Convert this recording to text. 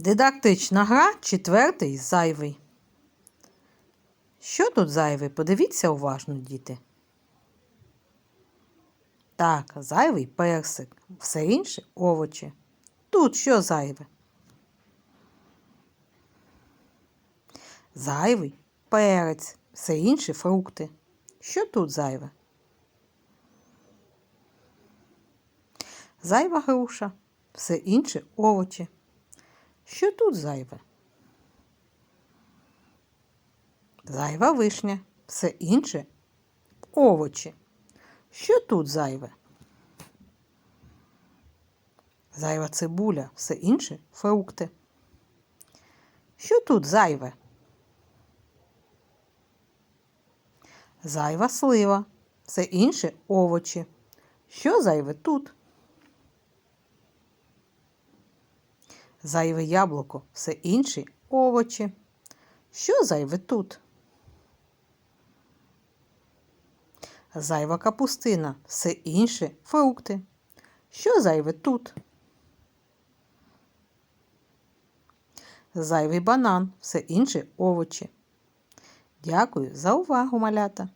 Дидактична гра четвертий зайвий. Що тут зайвий? Подивіться уважно, діти. Так, зайвий персик, все інше овочі. Тут що зайве? Зайвий перець, все інше фрукти. Що тут зайве? Зайва груша, все інше овочі. Що тут зайве? Зайва вишня, все інше овочі. Що тут зайве? Зайва цибуля, все інше фрукти. Що тут зайве? Зайва слива, все інше овочі. Що зайве тут? Зайве яблуко, все інші овочі. Що зайве тут? Зайва капустина, все інше фрукти. Що зайве тут? Зайвий банан, все інше овочі. Дякую за увагу, малята!